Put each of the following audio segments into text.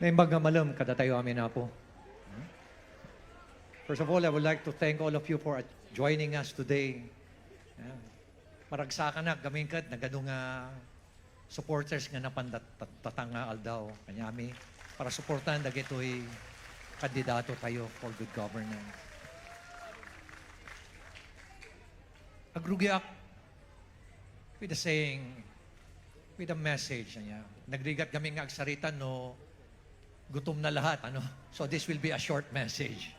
Malam, kada tayo amin na po. First of all, I would like to thank all of you for joining us today. Yeah. Maragsakan na, gamin kat, na ganung nga supporters nga napandatang nga aldaw. Kanyami, para supportan na gito'y kandidato tayo for good governance. Agrugyak with a saying, with a message niya. Nagrigat kami nga agsaritan no gutom na lahat ano. So this will be a short message.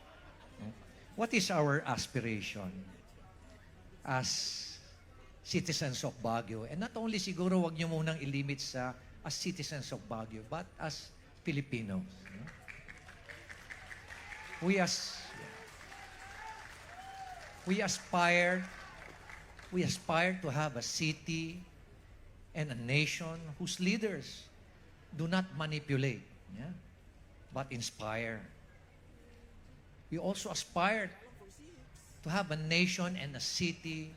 What is our aspiration as citizens of Baguio? And not only siguro wag niyo munang ilimit sa as citizens of Baguio, but as Filipinos. no? We as we aspire we aspire to have a city and a nation whose leaders do not manipulate, yeah, but inspire. We also aspire to have a nation and a city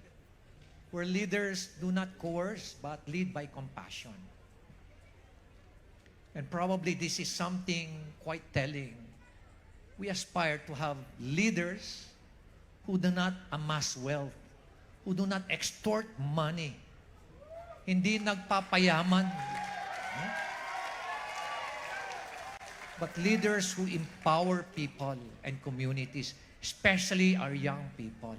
where leaders do not coerce but lead by compassion. And probably this is something quite telling. We aspire to have leaders who do not amass wealth, who do not extort money, hindi nagpapayaman. no? But leaders who empower people and communities, especially our young people.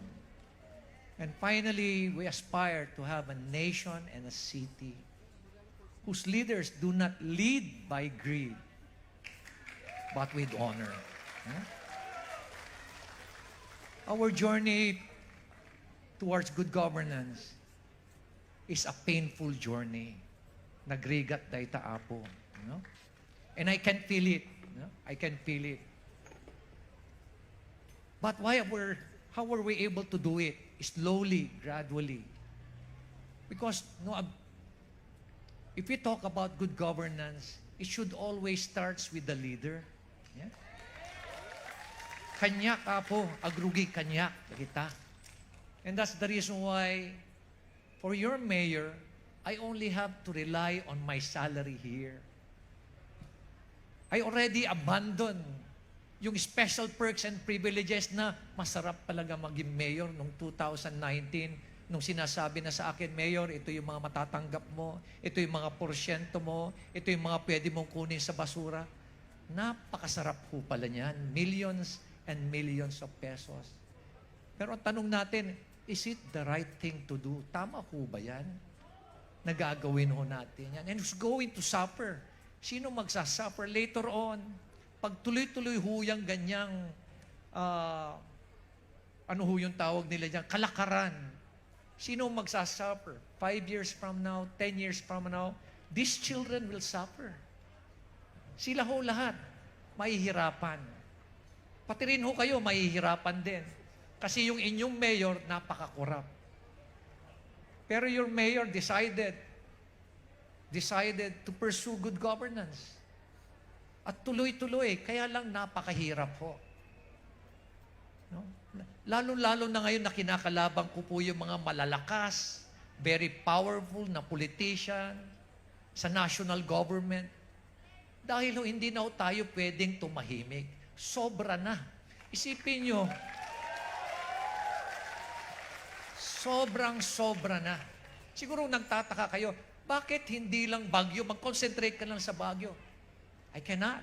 And finally, we aspire to have a nation and a city whose leaders do not lead by greed, but with honor. no? Our journey towards good governance is a painful journey. Nagrigat day taapo. You know? And I can feel it. know? I can feel it. But why were, how were we able to do it? Slowly, gradually. Because no, if we talk about good governance, it should always starts with the leader. Yeah? Agrugi kanya, kita. And that's the reason why, for your mayor, I only have to rely on my salary here. I already abandoned yung special perks and privileges na masarap talaga maging mayor nung 2019 nung sinasabi na sa akin, Mayor, ito yung mga matatanggap mo, ito yung mga porsyento mo, ito yung mga pwede mong kunin sa basura. Napakasarap po pala niyan. Millions and millions of pesos. Pero ang tanong natin, is it the right thing to do? Tama ho ba yan? Nagagawin ho natin yan. And who's going to suffer? Sino magsasuffer later on? Pag tuloy-tuloy ho yung ganyang, ah, ano ho yung tawag nila dyan, kalakaran. Sino magsasuffer? Five years from now, ten years from now, these children will suffer. Sila ho lahat, mahihirapan. Pati rin ho kayo, mahihirapan din. Kasi yung inyong mayor, napaka-corrupt. Pero your mayor decided, decided to pursue good governance. At tuloy-tuloy, kaya lang napakahirap ho. No? Lalo-lalo na ngayon na kinakalabang ko po yung mga malalakas, very powerful na politician sa national government. Dahil ho, hindi na ho tayo pwedeng tumahimik. Sobra na. Isipin nyo, sobrang sobra na. Siguro nagtataka kayo, bakit hindi lang Bagyo? Mag-concentrate ka lang sa Bagyo. I cannot.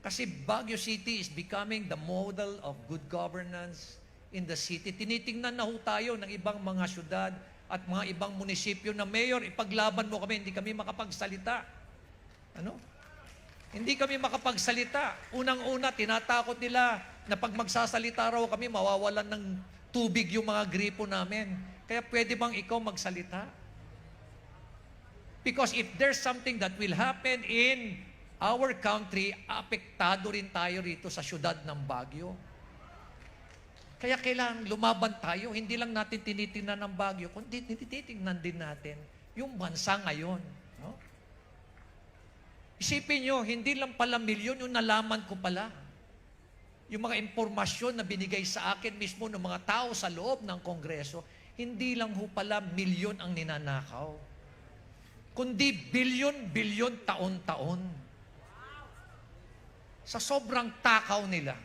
Kasi Baguio City is becoming the model of good governance in the city. Tinitingnan na ho tayo ng ibang mga syudad at mga ibang munisipyo na mayor, ipaglaban mo kami, hindi kami makapagsalita. Ano? Hindi kami makapagsalita. Unang-una, tinatakot nila na pag magsasalita raw kami, mawawalan ng tubig yung mga gripo namin. Kaya pwede bang ikaw magsalita? Because if there's something that will happen in our country, apektado rin tayo rito sa syudad ng Baguio. Kaya kailangan lumaban tayo. Hindi lang natin tinitingnan ng Baguio, kundi tinitingnan din natin yung bansa ngayon. No? Isipin nyo, hindi lang pala milyon yung nalaman ko pala. Yung mga impormasyon na binigay sa akin mismo ng mga tao sa loob ng Kongreso, hindi lang ho pala milyon ang ninanakaw kundi bilyon-bilyon taon-taon. sa sobrang takaw nila,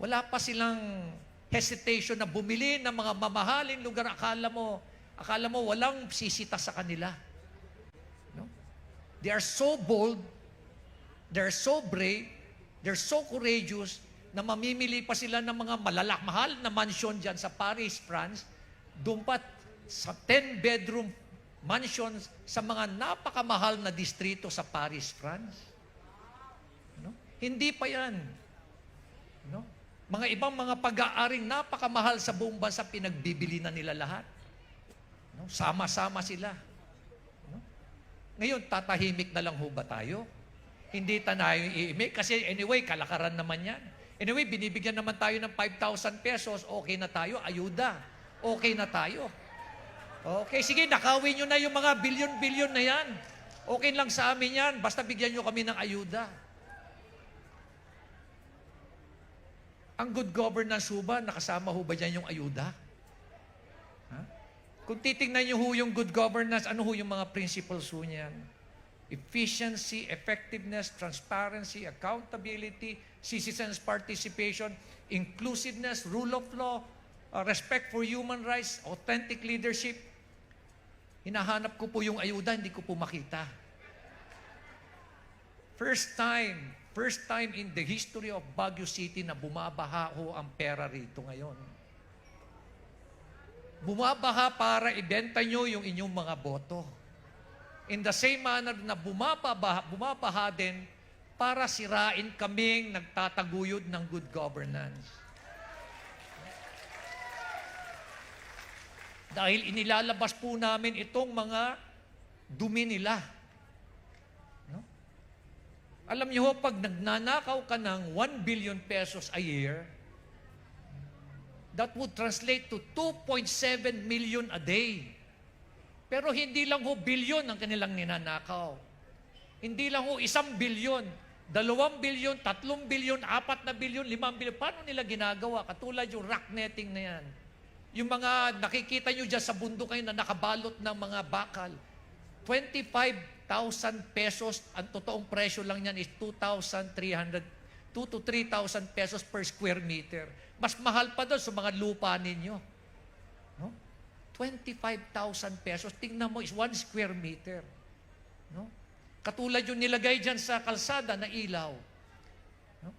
wala pa silang hesitation na bumili ng mga mamahaling lugar. Akala mo, akala mo walang sisita sa kanila. No? They are so bold, they're so brave, they're so courageous na mamimili pa sila ng mga malalak, mahal na mansion dyan sa Paris, France, dumpat sa 10-bedroom mansions sa mga napakamahal na distrito sa Paris, France. No? Hindi pa yan. No? Mga ibang mga pag-aaring napakamahal sa buong bansa, pinagbibili na nila lahat. No? Sama-sama sila. No? Ngayon, tatahimik na lang ho ba tayo? Hindi tayo iimik kasi anyway, kalakaran naman yan. Anyway, binibigyan naman tayo ng 5,000 pesos, okay na tayo, ayuda. Okay na tayo. Okay, sige, nakawin nyo na yung mga bilyon-bilyon na yan. Okay lang sa amin yan, basta bigyan nyo kami ng ayuda. Ang good governance ho ba, nakasama ho ba dyan yung ayuda? Ha? Kung titingnan nyo ho yung good governance, ano ho yung mga principles ho niyan? Efficiency, effectiveness, transparency, accountability, citizens participation, inclusiveness, rule of law, uh, respect for human rights, authentic leadership. Hinahanap ko po yung ayuda, hindi ko po makita. First time, first time in the history of Baguio City na bumabaha ho ang pera rito ngayon. Bumabaha para ibenta nyo yung inyong mga boto. In the same manner na bumabaha, bumabaha din para sirain kaming nagtataguyod ng good governance. Dahil inilalabas po namin itong mga dumi nila. No? Alam niyo ho, pag nagnanakaw ka ng 1 billion pesos a year, that would translate to 2.7 million a day. Pero hindi lang ho bilyon ang kanilang ninanakaw. Hindi lang ho isang bilyon, dalawang bilyon, tatlong bilyon, apat na bilyon, limang bilyon. Paano nila ginagawa? Katulad yung rock netting na yan. Yung mga nakikita nyo dyan sa bundok kayo na nakabalot ng mga bakal. 25,000 pesos, ang totoong presyo lang yan is 2,300, 2 to 3,000 pesos per square meter. Mas mahal pa doon sa mga lupa ninyo. No? 25,000 pesos. Tingnan mo, is 1 square meter. No? Katulad yung nilagay dyan sa kalsada na ilaw. No?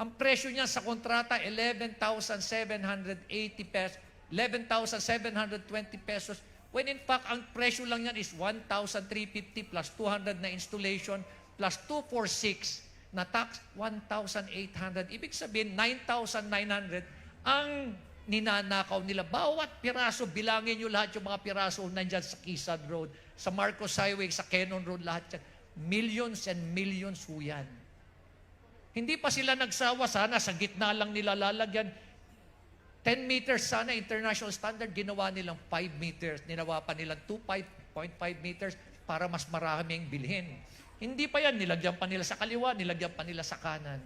Ang presyo niya sa kontrata, 11,780 pesos. 11,720 pesos. When in fact, ang presyo lang yan is 1,350 plus 200 na installation plus 246 na tax, 1,800. Ibig sabihin, 9,900 ang ninanakaw nila. Bawat piraso, bilangin nyo lahat yung mga piraso nandyan sa Kisad Road, sa Marcos Highway, sa Cannon Road, lahat yan. Millions and millions ho yan. Hindi pa sila nagsawa, sana sa gitna lang nila lalagyan. 10 meters sana, international standard, ginawa nilang 5 meters. Ninawa pa nilang 2.5 meters para mas maraming bilhin. Hindi pa yan, nilagyan pa nila sa kaliwa, nilagyan pa nila sa kanan.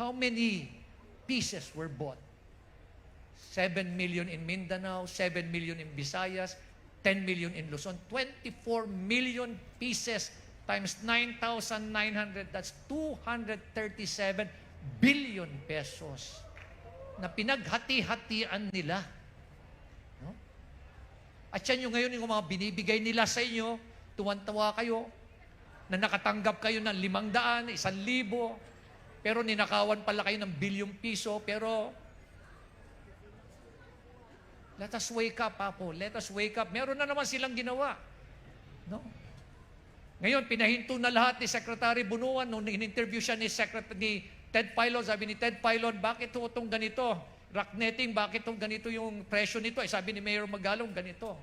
How many pieces were bought? 7 million in Mindanao, 7 million in Visayas, 10 million in Luzon, 24 million pieces times 9,900, that's 237 billion pesos na pinaghati-hatian nila. No? At yan yung ngayon yung mga binibigay nila sa inyo, tuwan-tawa kayo, na nakatanggap kayo ng limang daan, isang libo, pero ninakawan pala kayo ng bilyong piso, pero let us wake up, Apo. Let us wake up. Meron na naman silang ginawa. No? Ngayon, pinahinto na lahat ni Secretary Bunuan nung in-interview siya ni, Secretary, ni Ted Pilon. Sabi ni Ted Pilon, bakit ho itong ganito? Rock netting, bakit itong ganito yung presyo nito? Eh, sabi ni Mayor Magalong, ganito.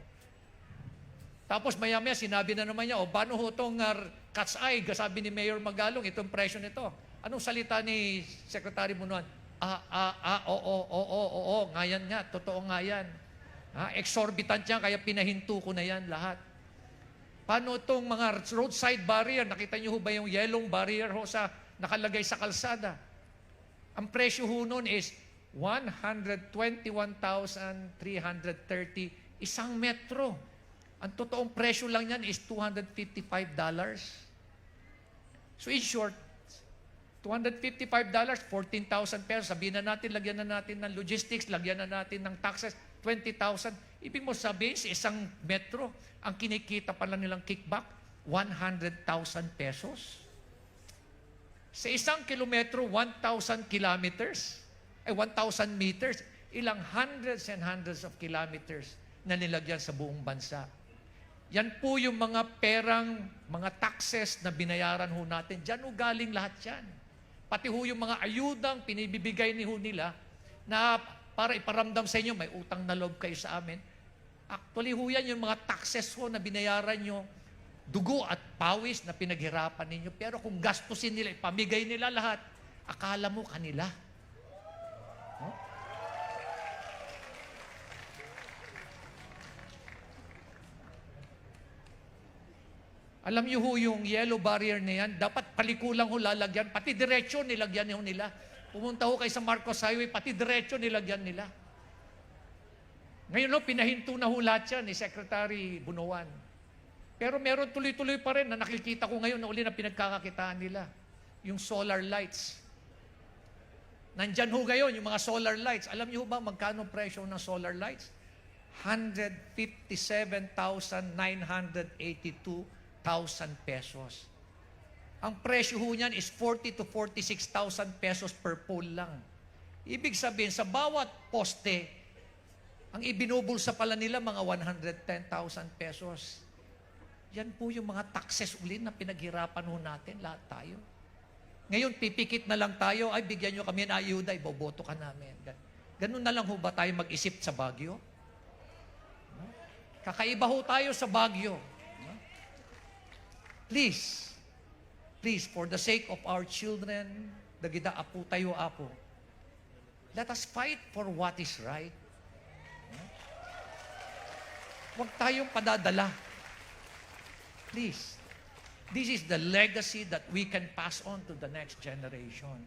Tapos maya-maya, sinabi na naman niya, o paano ho itong uh, cat's eye? Sabi ni Mayor Magalong, itong presyo nito. Anong salita ni Secretary Bunuan? Ah, ah, ah, oo, oo, oo, oo, oo, nga yan nga, totoo nga yan. Ha, exorbitant yan, kaya pinahinto ko na yan lahat. Paano itong mga roadside barrier? Nakita niyo ho ba yung yellow barrier ho sa nakalagay sa kalsada? Ang presyo ho nun is 121,330 isang metro. Ang totoong presyo lang yan is $255. So in short, $255, 14,000 pesos. Sabihin na natin, lagyan na natin ng logistics, lagyan na natin ng taxes, 20,000. Ibig mo sabihin, sa isang metro, ang kinikita pa lang nilang kickback, 100,000 pesos. Sa isang kilometro, 1,000 kilometers, ay 1,000 meters, ilang hundreds and hundreds of kilometers na nilagyan sa buong bansa. Yan po yung mga perang, mga taxes na binayaran ho natin. Diyan ho galing lahat yan. Pati ho yung mga ayudang pinibibigay ni ho nila na para iparamdam sa inyo, may utang na loob kayo sa amin. Actually ho yan yung mga taxes ho na binayaran nyo, dugo at pawis na pinaghirapan ninyo. Pero kung gastusin nila, ipamigay nila lahat, akala mo kanila. No? Alam niyo ho yung yellow barrier na yan, dapat palikulang ho lalagyan, pati diretsyo nilagyan ho nila. Pumunta ho kayo sa Marcos Highway, pati diretsyo nilagyan nila. Ngayon ho, pinahinto na ho lahat yan ni Secretary Bunuan. Pero meron tuloy-tuloy pa rin na nakikita ko ngayon na uli na pinagkakakitaan nila. Yung solar lights. Nandyan ho ngayon yung mga solar lights. Alam niyo ba magkano presyo ng solar lights? 157,982 1,000 pesos. Ang presyo ho niyan is 40 to 46,000 pesos per pole lang. Ibig sabihin, sa bawat poste, ang ibinubulsa pala nila mga 110,000 pesos. Yan po yung mga taxes uli na pinaghirapan ho natin, lahat tayo. Ngayon, pipikit na lang tayo, ay bigyan nyo kami ng ayuda, iboboto ka namin. Gan- Ganun na lang ho ba tayo mag-isip sa Bagyo? No? Kakaiba ho tayo sa Bagyo. No? Please, please, for the sake of our children, dagida apo tayo apo, let us fight for what is right. Huwag tayong padadala. Please, this is the legacy that we can pass on to the next generation.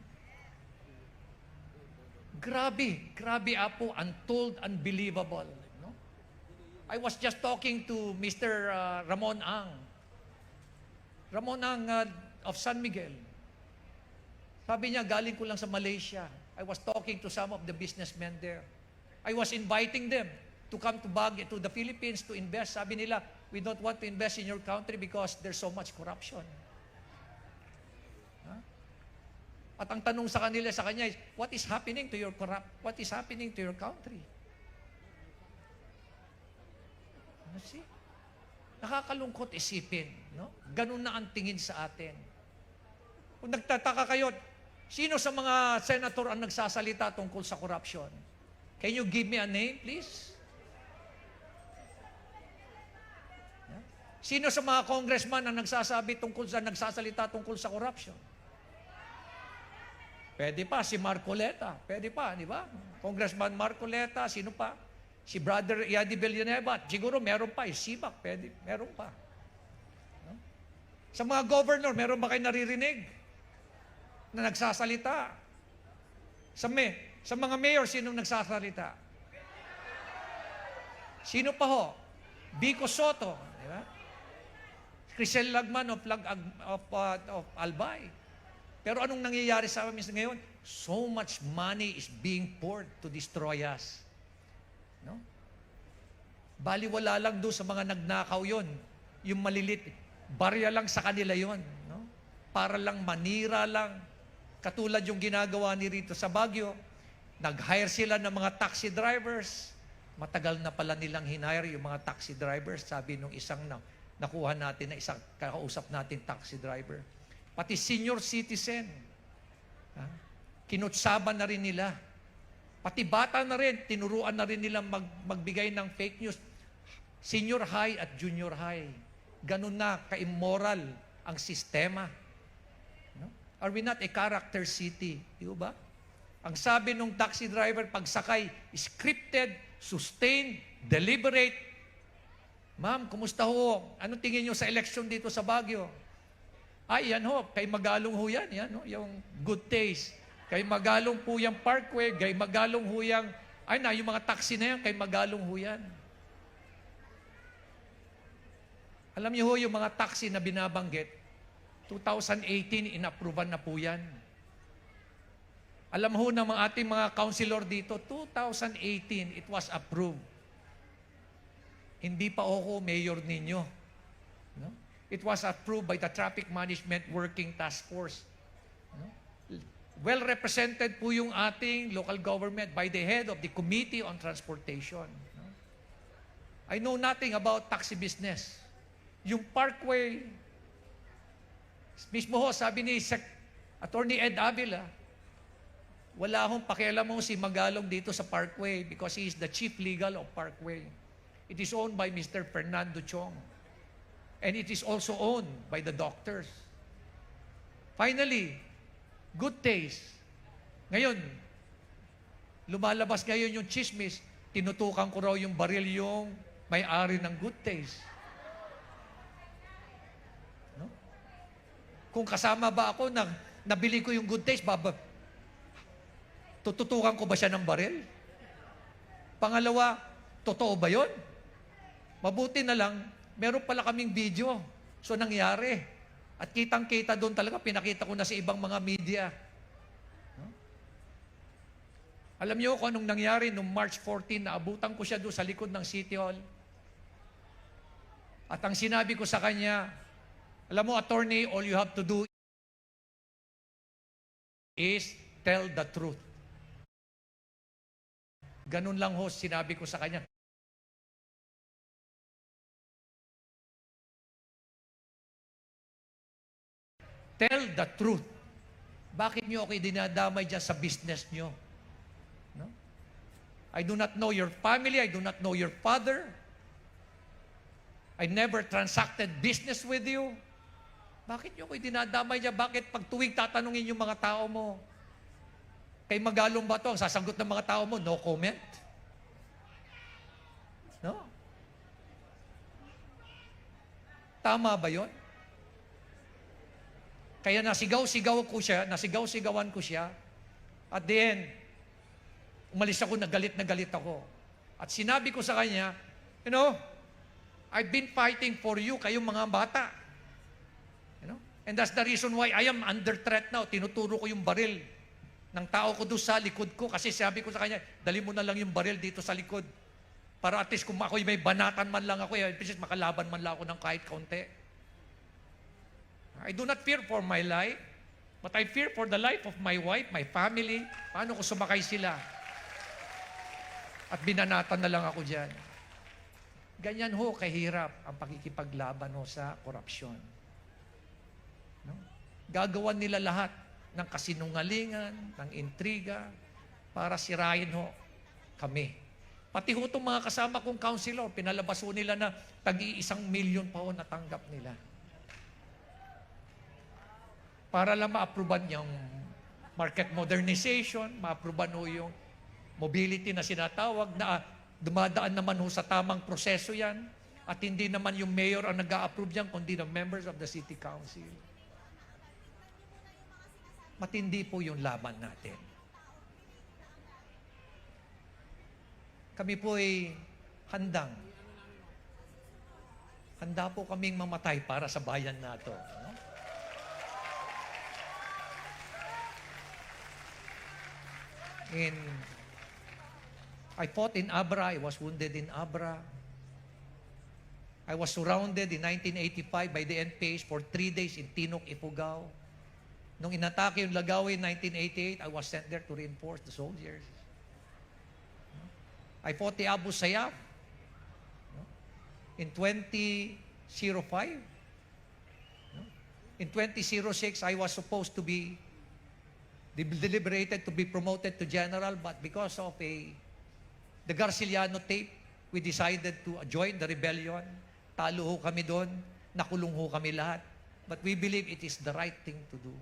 Grabe, grabe apo, untold, unbelievable. No? I was just talking to Mr. uh, Ramon Ang. Ramon Ang uh, of San Miguel. Sabi niya, galing ko lang sa Malaysia. I was talking to some of the businessmen there. I was inviting them to come to Baguio, to the Philippines to invest. Sabi nila, we don't want to invest in your country because there's so much corruption. Ha? At ang tanong sa kanila sa kanya is, what is happening to your corrupt? What is happening to your country? Ano see? Nakakalungkot isipin, no? Ganun na ang tingin sa atin. Kung nagtataka kayo, sino sa mga senator ang nagsasalita tungkol sa corruption? Can you give me a name, please? Yeah? Sino sa mga congressman ang nagsasabi tungkol sa nagsasalita tungkol sa corruption? Pwede pa si Marcoleta, pwede pa, di ba? Congressman Marcoleta, sino pa? Si Brother Yadi Villanueva, siguro meron pa, eh, Sibak, pwede, meron pa. No? Sa mga governor, meron ba kayo naririnig na nagsasalita? Sa, me, sa mga mayor, sinong nagsasalita? Sino pa ho? Bico Soto, di ba? Crisel Lagman of, Lag, of, uh, of Albay. Pero anong nangyayari sa amin ngayon? So much money is being poured to destroy us. No? Baliwala lang doon sa mga nagnakaw yon, yung malilit. Barya lang sa kanila yon, no? Para lang manira lang. Katulad yung ginagawa ni rito sa Baguio, nag-hire sila ng mga taxi drivers. Matagal na pala nilang hinire yung mga taxi drivers, sabi nung isang na, nakuha natin na isang kakausap natin taxi driver. Pati senior citizen. Ha? Kinutsaban na rin nila. Pati bata na rin, tinuruan na rin nila mag, magbigay ng fake news. Senior high at junior high. Ganun na ka-immoral ang sistema. No? Are we not a character city? Di ba? Ang sabi nung taxi driver, pagsakay, scripted, sustained, deliberate. Ma'am, kumusta ho? Anong tingin nyo sa election dito sa Baguio? Ay, yan ho, kay Magalong ho yan, yan ho, yung good taste. Kay Magalong po yung parkway, kay Magalong ho yung, ay na, yung mga taxi na yan, kay Magalong ho yan. Alam niyo ho, yung mga taxi na binabanggit, 2018, inapprovean na po yan. Alam ho ng mga ating mga counselor dito, 2018, it was approved. Hindi pa ako mayor ninyo. No? It was approved by the Traffic Management Working Task Force. No? Well represented po yung ating local government by the head of the Committee on Transportation. No? I know nothing about taxi business. Yung Parkway, mismo ho, sabi ni Sec- Attorney Ed Avila, wala akong pakialam mo si Magalong dito sa Parkway because he is the chief legal of Parkway. It is owned by Mr. Fernando Chong. And it is also owned by the doctors. Finally, good taste. Ngayon, lumalabas ngayon yung chismis, tinutukan ko raw yung baril yung may-ari ng good taste. No? Kung kasama ba ako, nang, nabili ko yung good taste, baba, tututukan ko ba siya ng baril? Pangalawa, totoo ba yon? Mabuti na lang, meron pala kaming video. So nangyari. At kitang-kita doon talaga, pinakita ko na sa ibang mga media. No? Alam niyo kung anong nangyari nung March 14, naabutan ko siya doon sa likod ng City Hall. At ang sinabi ko sa kanya, alam mo, attorney, all you have to do is tell the truth. Ganun lang ho, sinabi ko sa kanya. Tell the truth. Bakit niyo ako dinadamay dyan sa business niyo? No? I do not know your family. I do not know your father. I never transacted business with you. Bakit niyo ako dinadamay dyan? Bakit pag tuwing tatanungin yung mga tao mo, kay Magalong ba to? Ang sasagot ng mga tao mo, no comment? No? Tama ba yon? Kaya nasigaw-sigaw ko siya, nasigaw-sigawan ko siya. At the end, umalis ako, nagalit na galit ako. At sinabi ko sa kanya, you know, I've been fighting for you, kayong mga bata. You know? And that's the reason why I am under threat now. Tinuturo ko yung baril ng tao ko doon sa likod ko. Kasi sabi ko sa kanya, dali mo na lang yung baril dito sa likod. Para at least kung ako may banatan man lang ako, eh, at least makalaban man lang ako ng kahit kaunti. I do not fear for my life, but I fear for the life of my wife, my family. Paano ko sumakay sila? At binanatan na lang ako dyan. Ganyan ho kahirap ang pakikipaglaban ho sa korupsyon. No? Gagawan nila lahat ng kasinungalingan, ng intriga, para sirain ho kami. Pati ho itong mga kasama kong counselor, pinalabas ho nila na tag-iisang milyon pa ho natanggap nila para lang ma-approvean yung market modernization, ma-approvean ho yung mobility na sinatawag na ah, dumadaan naman ho sa tamang proseso yan at hindi naman yung mayor ang nag-a-approve yan, kundi the members of the city council. Matindi po yung laban natin. Kami po ay handang. Handa po kaming mamatay para sa bayan na ito. No? In I fought in Abra, I was wounded in Abra. I was surrounded in 1985 by the NPAs for three days in Tinok, Ifugao. Nung inatake yung Lagawi in 1988, I was sent there to reinforce the soldiers. I fought the Abu Sayyaf in 2005. In 2006, I was supposed to be de- deliberated to be promoted to general, but because of a the Garciliano tape, we decided to join the rebellion. Talo ho kami doon, nakulong ho kami lahat. But we believe it is the right thing to do.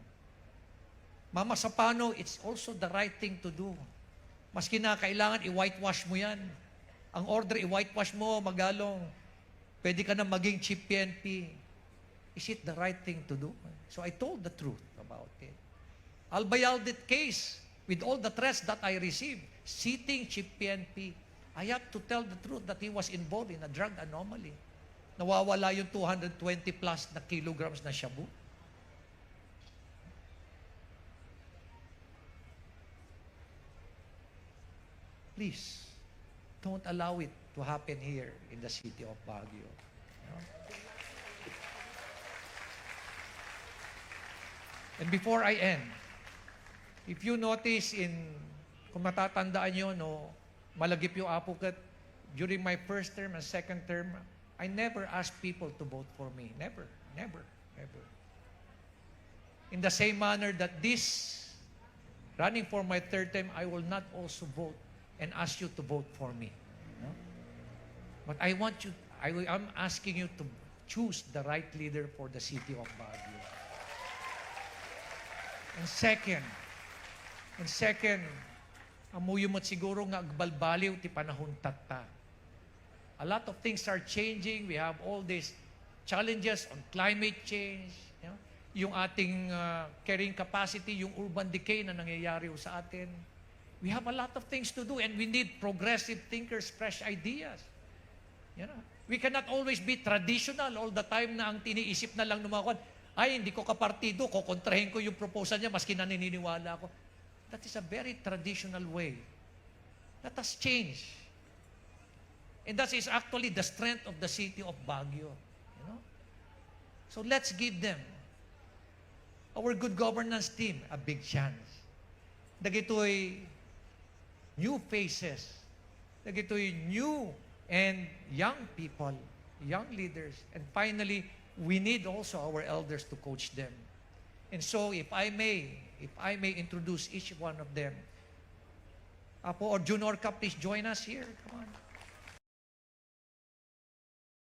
Mama Sapano, it's also the right thing to do. Maski na kailangan i-whitewash mo yan. Ang order, i-whitewash mo, magalong. Pwede ka na maging chief PNP. Is it the right thing to do? So I told the truth about it. Albayaldit case, with all the threats that I received, sitting chief PNP, I have to tell the truth that he was involved in a drug anomaly. Nawawala yung 220 plus na kilograms na shabu. Please, don't allow it to happen here in the city of Baguio. No? And before I end, if you notice in, kung matatandaan nyo, no, malagip yung apukat, during my first term and second term, I never asked people to vote for me. Never, never, never. In the same manner that this, running for my third time, I will not also vote and ask you to vote for me. no? But I want you, I, I'm asking you to choose the right leader for the city of Baguio. And second, and second, amuyo mo't siguro nga agbalbaliw ti panahon tatta. A lot of things are changing. We have all these challenges on climate change. you know, yung ating uh, carrying capacity, yung urban decay na nangyayari sa atin. We have a lot of things to do and we need progressive thinkers, fresh ideas. You know, we cannot always be traditional all the time na ang tiniisip na lang ng mga ay, hindi ko kapartido, kukontrahin ko yung proposal niya, maski naniniwala ako. That is a very traditional way. Let us change. And that is actually the strength of the city of Baguio. You know? So let's give them, our good governance team, a big chance. Dagitoy new faces. Dagitoy new and young people, young leaders. And finally, we need also our elders to coach them. And so, if I may, if I may introduce each one of them. Apo or Junior Cup, please join us here. Come on.